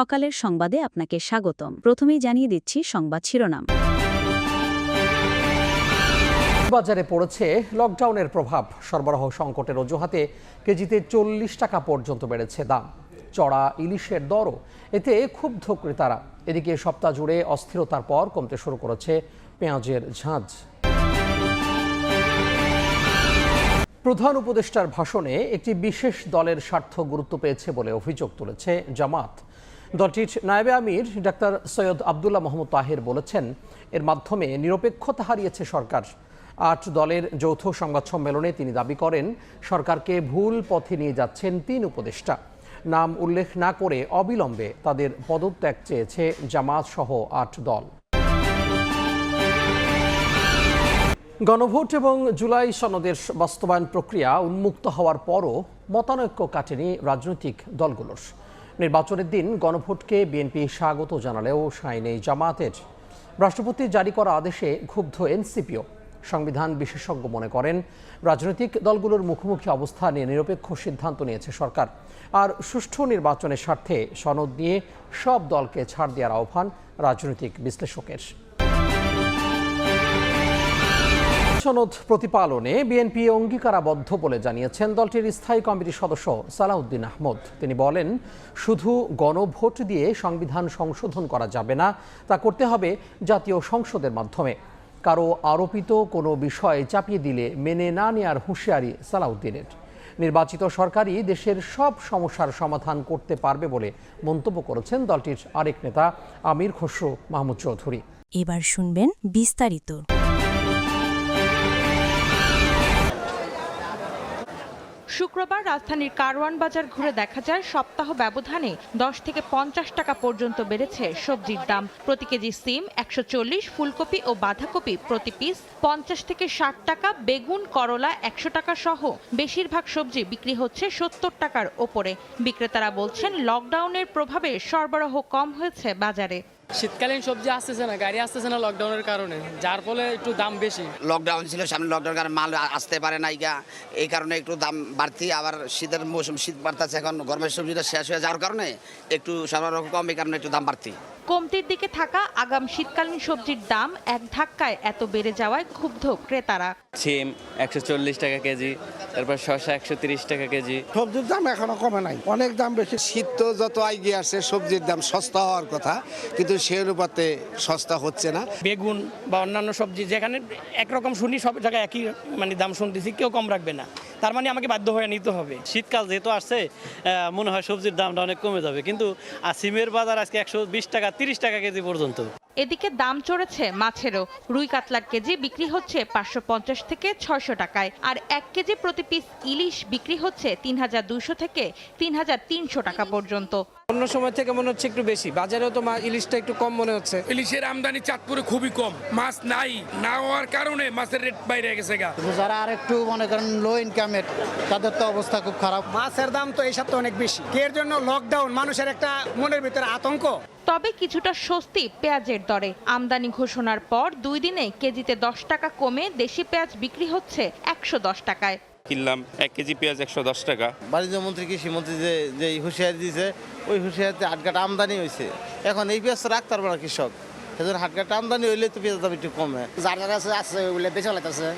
সকালের সংবাদে আপনাকে স্বাগতম। প্রথমেই জানিয়ে দিচ্ছি সংবাদ শিরোনাম। বাজারে পড়েছে লকডাউনের প্রভাব। সরবরাহ সংকটের অজুহাতে কেজিতে চল্লিশ টাকা পর্যন্ত বেড়েছে দাম। চড়া ইলিশের দরও, এতে ক্ষুব্ধ ক্রেতারা। এদিকে সপ্তাহ জুড়ে অস্থিরতার পর কমতে শুরু করেছে পেঁয়াজের ঝাঁঝ প্রধান উপদেষ্টার ভাষণে একটি বিশেষ দলের স্বার্থ গুরুত্ব পেয়েছে বলে অভিযোগ তুলেছে জামাত। দলটির নায়েবে আমির ডাক্তার সৈয়দ আবদুল্লাহ মোহাম্মদ তাহের বলেছেন, এর মাধ্যমে নিরপেক্ষতা হারিয়েছে সরকার। আট দলের যৌথ সংবাদ সম্মেলনে তিনি দাবি করেন, সরকারকে ভুল পথে নিয়ে যাচ্ছেন তিন উপদেষ্টা। নাম উল্লেখ না করে অবিলম্বে তাদের পদত্যাগ চেয়েছে জামাত সহ আট দল। গণভোট এবং জুলাই সনদের বাস্তবায়ন প্রক্রিয়া উন্মুক্ত হওয়ার পরও মতানৈক্য কাটেনি রাজনৈতিক দলগুলোর। নির্বাচনের দিন গণভোটকে বিএনপি স্বাগত জানালেও সাইনে জামাতের রাষ্ট্রপতি জারি করা আদেশে ক্ষুব্ধ এনসিপিও। সংবিধান বিশেষজ্ঞ মনে করেন, রাজনৈতিক দলগুলোর মুখোমুখি অবস্থা নিয়ে নিরপেক্ষ সিদ্ধান্ত নিয়েছে সরকার। আর সুষ্ঠু নির্বাচনের স্বার্থে সনদ নিয়ে সব দলকে ছাড় দেওয়ার আহ্বান রাজনৈতিক বিশ্লেষকের। সনদ প্রতিপালনে বিএনপি অঙ্গীকারাবদ্ধ বলে জানিয়েছেন দলটির স্থায়ী কমিটির সদস্য সালাউদ্দিন আহমদ। তিনি বলেন, শুধু গণভোট দিয়ে সংবিধান সংশোধন করা যাবে না, তা করতে হবে জাতীয় সংসদের মাধ্যমে। কারও আরোপিত কোনো বিষয় চাপিয়ে দিলে মেনে না নেয়ার হুঁশিয়ারি সালাউদ্দিনের। নির্বাচিত সরকারই দেশের সব সমস্যার সমাধান করতে পারবে বলে মন্তব্য করেছেন দলটির আরেক নেতা আমির খসরু মাহমুদ চৌধুরী। এবার শুনবেন বিস্তারিত। শুক্রবার রাজধানীর কারওয়ান বাজার ঘুরে দেখা যায় সপ্তাহ ব্যবধানে দশ থেকে পঞ্চাশ টাকা পর্যন্ত বেড়েছে সবজির দাম। প্রতি কেজি সিম একশো চল্লিশ, ফুলকপি ও বাঁধাকপি প্রতি পিস পঞ্চাশ থেকে ষাট টাকা, বেগুন, করলা একশো টাকা সহ বেশিরভাগ সবজি বিক্রি হচ্ছে সত্তর টাকার ওপরে। বিক্রেতারা বলছেন, লকডাউনের প্রভাবে সরবরাহ কম হয়েছে বাজারে। শীতকালীন সবজি আসতেছে না, গাড়ি আসতেছে না লকডাউনের কারণে, যার ফলে একটু দাম বেশি। লকডাউন ছিল, সামনে লকডাউন কারণে মাল আসতে পারে না এই কারণে একটু দাম বাড়তি, আবার শীতের মৌসুম, শীত বাড়তেছে এখন, গরমের সবজিটা শেষ হয়ে যাওয়ার কারণে একটু সরবরাহ কম, এই কারণে একটু দাম বাড়তি। কমতির দিকে থাকা আগাম শীতকালীন সবজির দাম এক ধাক্কায় এত বেড়ে যাওয়ায় ক্ষুব্ধ ক্রেতারা। সিম একশো চল্লিশ টাকা কেজি তারপর শসা একশো তিরিশ টাকা কেজি। সবজির দাম এখনও কমে নাই অনেক দাম বেশি। শীত তো যত এগিয়ে আসছে সবজির দাম সস্তা হওয়ার কথা কিন্তু সে অনুপাতে সস্তা হচ্ছে না। বেগুন বা অন্যান্য সবজি যেখানে একরকম শুনি সব জায়গায় একই মানে দাম শুনতেছি কেউ কম রাখবে না। তার মানে আমাকে বাধ্য হয়ে নিতে হবে। শীতকাল যেহেতু আসছে মনে হয় সবজির দামটা অনেক কমে যাবে। কিন্তু আর সিমের বাজার আজকে একশো বিশ টাকা তিরিশ টাকা কেজি পর্যন্ত। এদিকে দাম চড়েছে মাছেরও। রুই কাতলার কেজি বিক্রি হচ্ছে পাঁচশো পঞ্চাশ থেকে ছয়শো টাকায়। আর এক কেজি প্রতি পিস ইলিশ বিক্রি হচ্ছে তিন হাজার দুশো থেকে তিন হাজার তিনশো টাকা পর্যন্ত। অন্য সময় থেকে মনে হচ্ছে একটু বেশি। বাজারেও তো ইলিশটা একটু কম মনে হচ্ছে। ইলিশের আমদানি চাঁদপুরে খুবই কম। মাছ নাই না হওয়ার কারণে মাছের রেট বাইরে গেছে গা। যারা আর একটু মনে করেন লো ইনকামের তাদের তো অবস্থা খুব খারাপ। মাছের দাম তো এই সপ্তাহে অনেক বেশি। এর জন্য লকডাউন মানুষের একটা মনের ভিতরে আতঙ্ক। তবে কিছুটা স্বস্তি পেঁয়াজের দরে। আমদানি ঘোষণার পর দুই দিনে কেজিতে দশ টাকা কমে দেশি পেঁয়াজ বিক্রি হচ্ছে একশো দশ টাকায়। কিনলাম এক কেজি পেঁয়াজ একশো দশ টাকা। বাণিজ্য মন্ত্রী কৃষি মন্ত্রী যে যে হুঁশিয়ারি দিয়েছে ওই হুঁশিয়ারিতে হাটঘাট আমদানি হয়েছে এখন এই পেঁয়াজ তো রাখতে পারবে না কৃষক। সেজন্য হাটঘাট আমদানি হইলে তো পেঁয়াজ দাম একটু কমে। যার যার কাছে আছে ওগুলো বেঁচে লাইতেছে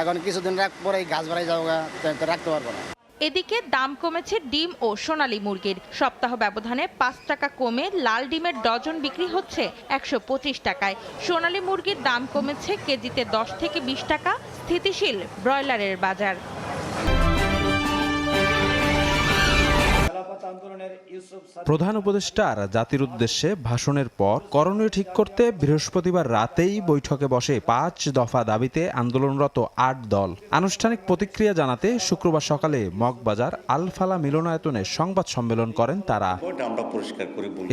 এখন কিছুদিন রাখ পরে গাছ বাড়াই তো রাখতে পারব না। এদিকে দাম কমেছে ডিম ও সোনালী মুরগির। সপ্তাহ ব্যবধানে পাঁচ টাকা কমে লাল ডিমের ডজন বিক্রি হচ্ছে একশো পঁচিশ টাকায়। সোনালী মুরগির দাম কমেছে কেজিতে দশ থেকে বিশ টাকা, স্থিতিশীল ব্রয়লারের বাজার। প্রধান উপদেষ্টার জাতির উদ্দেশ্যে ভাষণের পর করণীয় ঠিক করতে বৃহস্পতিবার রাতেই বৈঠকে বসে পাঁচ দফা দাবিতে আন্দোলনরত আট দল। আনুষ্ঠানিক প্রতিক্রিয়া জানাতে শুক্রবার সকালে মগবাজার আলফালা মিলনায়তনে সংবাদ সম্মেলন করেন তারা।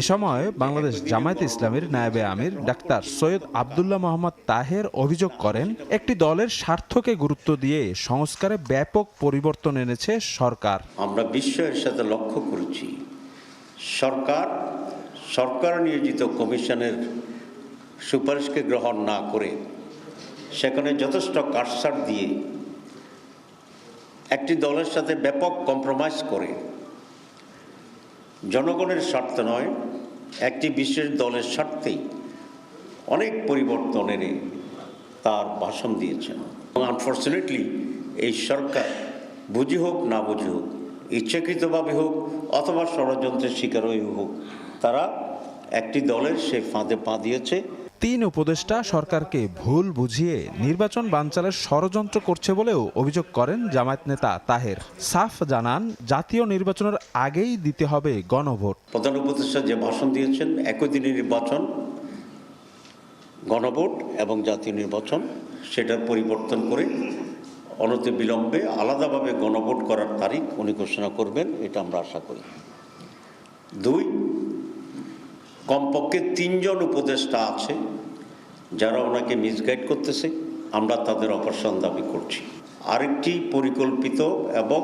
এ সময় বাংলাদেশ জামায়াতে ইসলামীর নায়েবে আমির ডাক্তার সৈয়দ আবদুল্লাহ মোহাম্মদ তাহের অভিযোগ করেন একটি দলের স্বার্থকে গুরুত্ব দিয়ে সংস্কারে ব্যাপক পরিবর্তন এনেছে সরকার। আমরা বিশ্বের সাথে লক্ষ্য করেছি। সরকার সরকার নিয়োজিত কমিশনের সুপারিশকে গ্রহণ না করে সেখানে যথেষ্ট কাটসার দিয়ে একটি দলের সাথে ব্যাপক কম্প্রোমাইজ করে। জনগণের স্বার্থ নয়, একটি বিশেষ দলের স্বার্থেই অনেক পরিবর্তনের তার ভাষণ দিয়েছেন। আনফর্চুনেটলি এই সরকার বুঝি হোক না বুঝি হোক ইচ্ছাকৃতভাবে হোক অথবা ষড়যন্ত্রের শিকার হয়ে হোক তারা একটি দলের সে ফাঁদে পা দিয়েছে। তিন উপদেষ্টা সরকারকে ভুল বুঝিয়ে নির্বাচন বানচালের ষড়যন্ত্র করছে বলেও অভিযোগ করেন জামায়াত নেতা তাহের। সাফ জানান জাতীয় নির্বাচনের আগেই দিতে হবে গণভোট। প্রধান উপদেষ্টা যে ভাষণ দিয়েছেন একই দিনে নির্বাচন গণভোট এবং জাতীয় নির্বাচন সেটার পরিবর্তন করে অনতি বিলম্বে আলাদাভাবে গণভোট করার তারিখ উনি ঘোষণা করবেন, এটা আমরা আশা করি। দুই, কমপক্ষে তিনজন উপদেষ্টা আছে যারা ওনাকে মিসগাইড করতেছে, আমরা তাদের অপারেশন দাবি করছি। আরেকটি পরিকল্পিত এবং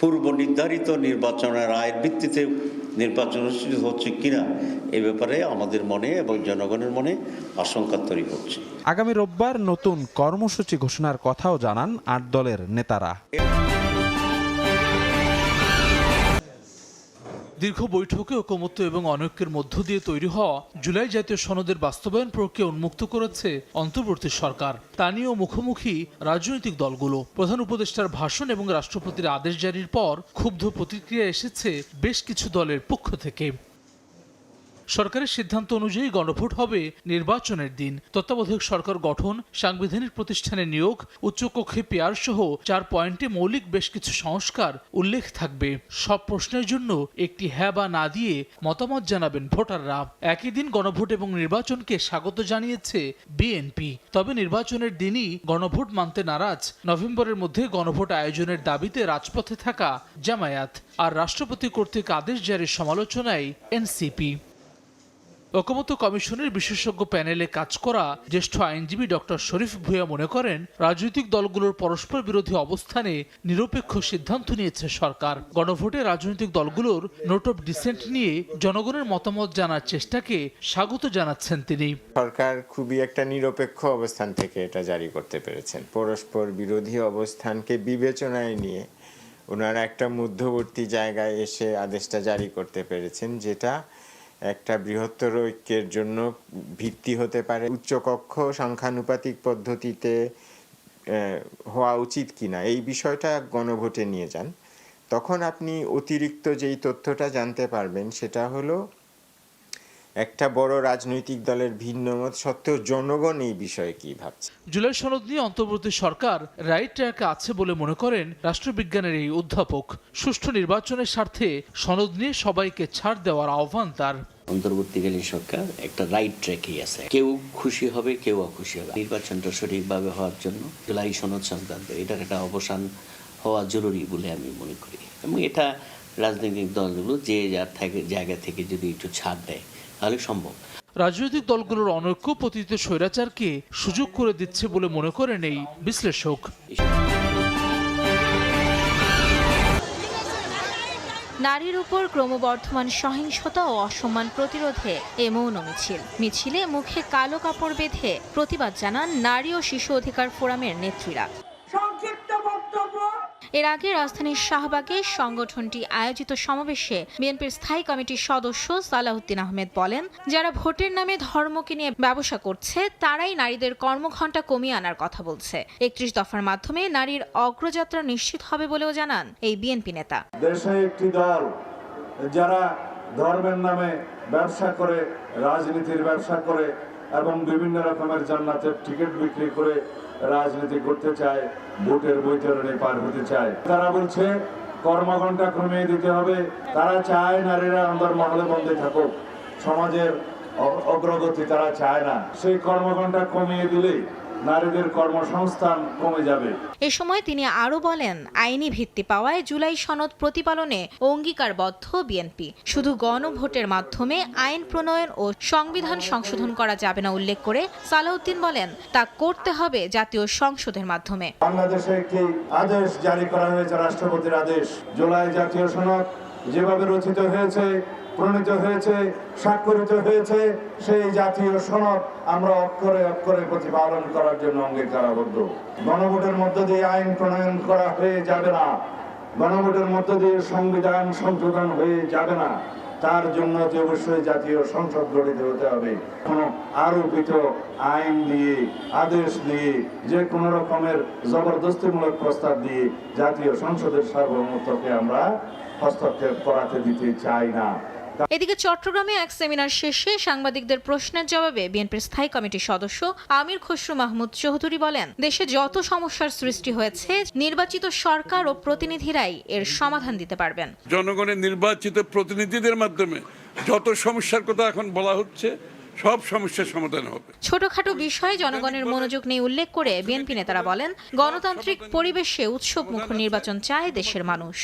পূর্ব নির্ধারিত নির্বাচনের রায়ের ভিত্তিতে নির্বাচন অনুষ্ঠিত হচ্ছে কিনা এ ব্যাপারে আমাদের মনে এবং জনগণের মনে আশঙ্কা তৈরি হচ্ছে। আগামী রোববার নতুন কর্মসূচি ঘোষণার কথাও জানান আট দলের নেতারা। দীর্ঘ বৈঠকে ঐকমত্য এবং অনৈক্যের মধ্য দিয়ে তৈরি হওয়া জুলাই জাতীয় সনদের বাস্তবায়ন প্রক্রিয়া উন্মুক্ত করেছে অন্তর্বর্তী সরকার। তা নিয়েও মুখোমুখি রাজনৈতিক দলগুলো। প্রধান উপদেষ্টার ভাষণ এবং রাষ্ট্রপতির আদেশ জারির পর ক্ষুব্ধ প্রতিক্রিয়া এসেছে বেশ কিছু দলের পক্ষ থেকে। সরকারের সিদ্ধান্ত অনুযায়ী গণভোট হবে নির্বাচনের দিন। তত্ত্বাবধায়ক সরকার গঠন, সাংবিধানিক প্রতিষ্ঠানে নিয়োগ, উচ্চকক্ষে পেয়ার সহ চার পয়েন্টে মৌলিক বেশ কিছু সংস্কার উল্লেখ থাকবে। সব প্রশ্নের জন্য একটি হ্যাঁ বা না দিয়ে মতামত জানাবেন ভোটাররা। একই দিন গণভোট এবং নির্বাচনকে স্বাগত জানিয়েছে বিএনপি। তবে নির্বাচনের দিনই গণভোট মানতে নারাজ। নভেম্বরের মধ্যে গণভোট আয়োজনের দাবিতে রাজপথে থাকা জামায়াত। আর রাষ্ট্রপতি কর্তৃক আদেশ জারির সমালোচনায় এনসিপি। ঐকমত্য কমিশনের বিশেষজ্ঞ প্যানেলে কাজ করা জ্যেষ্ঠ আইনজীবী ডক্টর শরীফ ভূয়া মনে করেন, রাজনৈতিক দলগুলোর পরস্পর বিরোধী অবস্থানে নিরপেক্ষ সিদ্ধান্ত নিয়েছে সরকার। গণভোটে রাজনৈতিক দলগুলোর নোট অফ ডিসেন্ট নিয়ে জনগণের মতামত জানার চেষ্টাকে স্বাগত জানাচ্ছেন তিনি। সরকার খুবই একটা নিরপেক্ষ অবস্থান থেকে এটা জারি করতে পেরেছেন। পরস্পর বিরোধী অবস্থানকে বিবেচনায় নিয়ে ওনারা একটা মধ্যবর্তী জায়গায় এসে আদেশটা জারি করতে পেরেছেন, যেটা একটা বৃহত্তর ঐক্যের জন্য ভিত্তি হতে পারে। উচ্চকক্ষ সংখ্যানুপাতিক পদ্ধতিতে হওয়া উচিত কিনা, এই বিষয়টা গণভোটে নিয়ে যান। তখন আপনি অতিরিক্ত যেই তথ্যটা জানতে পারবেন, সেটা হলো একটা বড় রাজনৈতিক দলের ভিন্ন মত সত্ত্বেও জনগণ এই বিষয়ে কি ভাবছে? জুলাই সনদ নিয়ে অন্তর্বর্তী সরকার রাইট ট্র্যাকে আছে বলে মনে করেন রাষ্ট্রবিজ্ঞানের এই অধ্যাপক। সুষ্ঠু নির্বাচনের স্বার্থে সনদ নিয়ে সবাইকে ছাড় দেওয়ার আহ্বান তার। অন্তর্বর্তীকালীন সরকার একটা রাইট ট্র্যাকেই আছে। কেউ খুশি হবে কেউ অখুশি হবে। নির্বাচনটা সঠিকভাবে হওয়ার জন্য জুলাই সনদ সংক্রান্ত এটার একটা অবসান হওয়া জরুরি বলে আমি মনে করি। এবং এটা রাজনৈতিক দলগুলো যে যার থেকে জায়গা থেকে যদি একটু ছাড় দেয় তাহলে সম্ভব। রাজনৈতিক দলগুলোর অনৈক্য পতিত স্বৈরাচারকে সুযোগ করে দিচ্ছে বলে মনে করেন এই বিশ্লেষক। নারীর উপর ক্রমবর্ধমান সহিংসতা ও অসম্মান প্রতিরোধে এ মৌন মিছিল। মিছিলে মুখে কালো কাপড় বেঁধে প্রতিবাদ জানান নারী ও শিশু অধিকার ফোরামের নেত্রীরা। এর আগে রাজধানীর শাহবাগে সংগঠনটি আয়োজিত সমাবেশে বিএনপির স্থায়ী কমিটির সদস্য সালাউদ্দিন আহমেদ বলেন, যারা ভোটের নামে ধর্মকে নিয়ে ব্যবসা করছে, তারাই নারীদের কর্মঘণ্টা কমিয়ে আনার কথা বলছে। একত্রিশ দফার মাধ্যমে নারীর অগ্রযাত্রা নিশ্চিত হবে বলেও জানান এই বিএনপি নেতা। দেশে একটি দল যারা ধর্মের নামে ব্যবসা করে, রাজনীতির ব্যবসা করে এবং বিভিন্ন রকমের জান্নাতের টিকিট বিক্রি করে রাজনীতি করতে চায়, ভোটের বৈতরণে পার হতে চায়। তারা বলছে, কর্মঘণ্টা কমিয়ে দিতে হবে। তারা চায় নারীরা আমাদের মহলে বন্ধে থাকুক। সমাজের অগ্রগতি তারা চায় না। সেই কর্মঘণ্টা কমিয়ে দিলেই নারীদের কর্মসংস্থান কমে যাবে। এ সময় তিনি আরও বলেন আইনি ভিত্তি পাওয়ায় জুলাই সনদ প্রতিপালনে অঙ্গীকারবদ্ধ বিএনপি। শুধু গণভোটের মাধ্যমে আইন প্রণয়ন ও সংবিধান সংশোধন করা যাবে না উল্লেখ করে সালাউদ্দিন বলেন তা করতে হবে জাতীয় সংসদের মাধ্যমে। বাংলাদেশে একটি আদেশ জারি করা হয়েছে রাষ্ট্রপতির আদেশ। জুলাই জাতীয় সনদ যেভাবে রচিত হয়েছে, প্রণীত হয়েছে, স্বাক্ষরিত হয়েছে, সেই জাতীয় সনদ আমরা অক্ষরে অক্ষরে প্রতিপালন করার জন্য অঙ্গীকারাবদ্ধ। গণভোটের মধ্য দিয়ে আইন প্রণয়ন করা হয়ে যাবে না। গণভোটের মধ্য দিয়ে সংবিধান সংশোধন হয়ে যাবে না। তার জন্য যে অবশ্যই জাতীয় সংসদ গঠিত হতে হবে। কোনো আরোপিত আইন দিয়ে, আদেশ দিয়ে, যে কোনো রকমের জবরদস্তিমূলক প্রস্তাব দিয়ে জাতীয় সংসদের সার্বভৌমত্বকে আমরা হস্তক্ষেপ করাতে দিতে চাই না। এদিকে চট্টগ্রামে এক সেমিনার শেষে সাংবাদিকদের প্রশ্নের জবাবে বিএনপির স্থায়ী কমিটির সদস্য আমির খসরু মাহমুদ চৌধুরী বলেন দেশে যত সমস্যার সৃষ্টি হয়েছে নির্বাচিত সরকার ও প্রতিনিধিরাই এর সমাধান দিতে পারবেন। জনগণের নির্বাচিত প্রতিনিধিদের মাধ্যমে যত সমস্যার কথা এখন বলা হচ্ছে সব সমস্যার সমাধান হবে। ছোটখাটো বিষয়ে জনগণের মনোযোগ নেই উল্লেখ করে বিএনপি নেতারা বলেন গণতান্ত্রিক পরিবেশে উৎসবমুখ নির্বাচন চায় দেশের মানুষ।